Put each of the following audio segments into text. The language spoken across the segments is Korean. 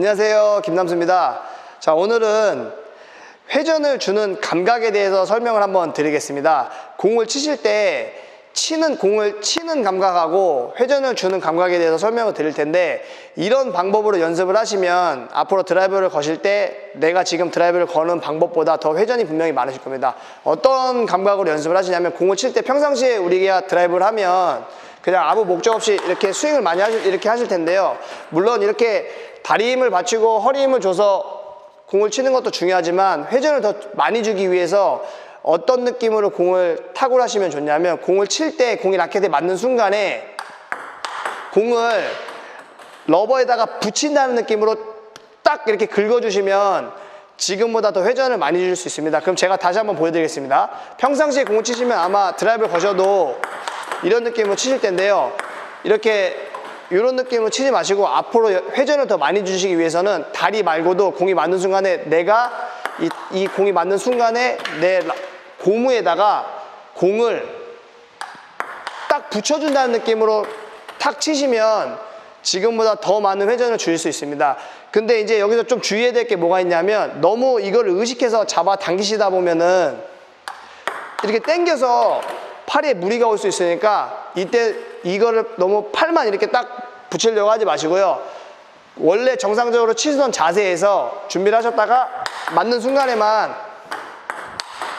안녕하세요. 김남수입니다. 자, 오늘은 회전을 주는 감각에 대해서 설명을 한번 드리겠습니다. 공을 치실 때 치는 공을 치는 감각하고 회전을 주는 감각에 대해서 설명을 드릴 텐데 이런 방법으로 연습을 하시면 앞으로 드라이브를 거실 때 내가 지금 드라이브를 거는 방법보다 더 회전이 분명히 많으실 겁니다. 어떤 감각으로 연습을 하시냐면 공을 칠 때 평상시에 우리가 드라이브를 하면 그냥 아무 목적 없이 이렇게 스윙을 많이 하실, 이렇게 하실 텐데요. 물론 이렇게 다리 힘을 받치고 허리 힘을 줘서 공을 치는 것도 중요하지만 회전을 더 많이 주기 위해서 어떤 느낌으로 공을 타구를 하시면 좋냐면 공을 칠 때 공이 라켓에 맞는 순간에 공을 러버에다가 붙인다는 느낌으로 딱 이렇게 긁어주시면 지금보다 더 회전을 많이 줄 수 있습니다. 그럼 제가 다시 한번 보여드리겠습니다. 평상시에 공을 치시면 아마 드라이브를 거셔도 이런 느낌으로 치실 텐데요. 이렇게 이런 느낌으로 치지 마시고 앞으로 회전을 더 많이 주시기 위해서는 다리 말고도 공이 맞는 순간에 내가 이, 이 공이 맞는 순간에 내 라- 고무에다가 공을 딱 붙여준다는 느낌으로 탁 치시면 지금보다 더 많은 회전을 줄수 있습니다. 근데 이제 여기서 좀 주의해야 될 게 뭐가 있냐면 너무 이걸 의식해서 잡아 당기시다 보면은 이렇게 당겨서 팔에 무리가 올 수 있으니까 이때 이거를 너무 팔만 이렇게 딱 붙이려고 하지 마시고요. 원래 정상적으로 치시던 자세에서 준비를 하셨다가 맞는 순간에만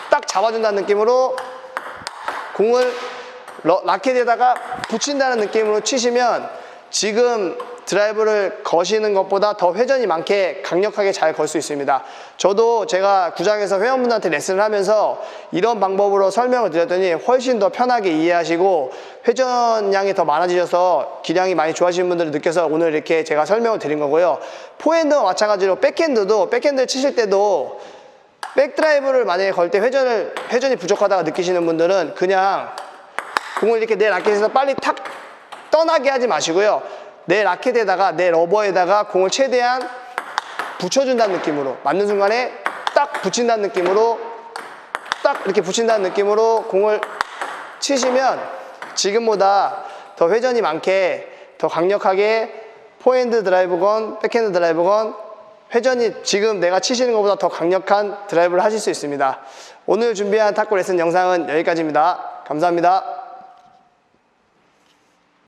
딱 잡아준다는 느낌으로 공을 러- 라켓에다가 붙인다는 느낌으로 치시면 지금 드라이브를 거시는 것보다 더 회전이 많게 강력하게 잘 걸 수 있습니다. 저도 제가 구장에서 회원분들한테 레슨을 하면서 이런 방법으로 설명을 드렸더니 훨씬 더 편하게 이해하시고 회전량이 더 많아지셔서 기량이 많이 좋아지는 분들을 느껴서 오늘 이렇게 제가 설명을 드린 거고요. 포핸드와 마찬가지로 백핸드도 백핸드 치실 때도 백드라이브를 만약에 걸 때 회전을 회전이 부족하다고 느끼시는 분들은 그냥 공을 이렇게 내 라켓에서 빨리 탁 떠나게 하지 마시고요. 내 라켓에다가 내 러버에다가 공을 최대한 붙여준다는 느낌으로 맞는 순간에 딱 붙인다는 느낌으로 딱 이렇게 붙인다는 느낌으로 공을 치시면 지금보다 더 회전이 많게 더 강력하게 포핸드 드라이브건 백핸드 드라이브건 회전이 지금 내가 치시는 것보다 더 강력한 드라이브를 하실 수 있습니다. 오늘 준비한 탁구 레슨 영상은 여기까지입니다. 감사합니다.